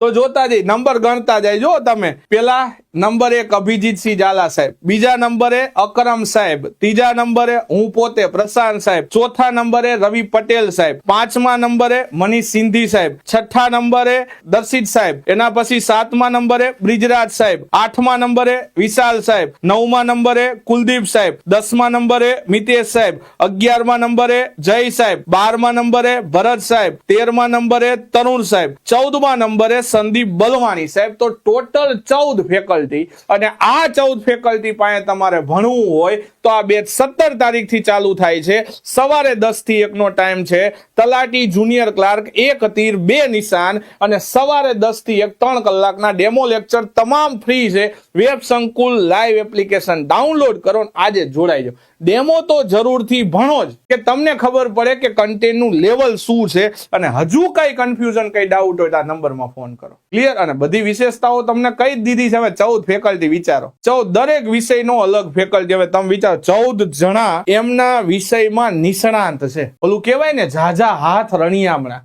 તો જોતા જઈ નંબર ગણતા જાય જો તમે પેલા નંબર એક અભિજીતસિંહ ઝાલા સાહેબ બીજા નંબરે અકરમ સાહેબ ત્રીજા નંબરે હું પોતે પ્રશાંત સાહેબ ચોથા નંબરે રવિ પટેલ સાહેબ પાંચમા નંબરે મનીષ સિંધી સાહેબ છઠ્ઠા નંબરે દર્શિત સાહેબ એના પછી સાતમા નંબરે બ્રિજરાજ સાહેબ આઠમા નંબરે વિશાલ સાહેબ નવમા નંબરે કુલદીપ સાહેબ દસમા નંબરે મિતેશ સાહેબ અગિયારમા નંબરે જય સાહેબ બારમા નંબરે ભરત સાહેબ તેરમા નંબરે તરુણ સાહેબ ચૌદમા નંબરે સંદીપ બલવાણી સાહેબ તો ટોટલ ચૌદ ફેકલ્ટી અને આ ચૌદ ફેકલ્ટી પાસે તમારે ભણવું હોય તો આ બેચ સત્તર તારીખથી ચાલુ થાય છે. સવારે દસથી એકનો ટાઈમ છે. તલાટી જુનિયર ક્લાર્ક એક તીર, બે નિશાન અને સવારે દસથી એક ત્રણ કલાકના ડેમો લેક્ચર તમામ ફ્રી છે. Web Sankul live application download કરો આજે જોડાઈ જાઓ. ડેમો તો જરૂરથી ભણો જ. કે તમને ખબર પડે કે કન્ટેન્ટનું લેવલ શું છે અને હજુ કઈ કન્ફ્યુઝન કઈ ડાઉટ હોય તો આ નંબરમાં ફોન કરો. ક્લિયર અને બધી વિશેષતાઓ તમને કઈ દીધી છે. હવે ચૌદ ફેકલ્ટી વિચારો. ચૌદ દરેક વિષયનો અલગ ફેકલ્ટી હવે તમે વિચારો, ચૌદ જણા એમના વિષયમાં નિષ્ણાંત છે. ઓલું કહેવાય ને, ઝાઝા હાથ રણિયામણા.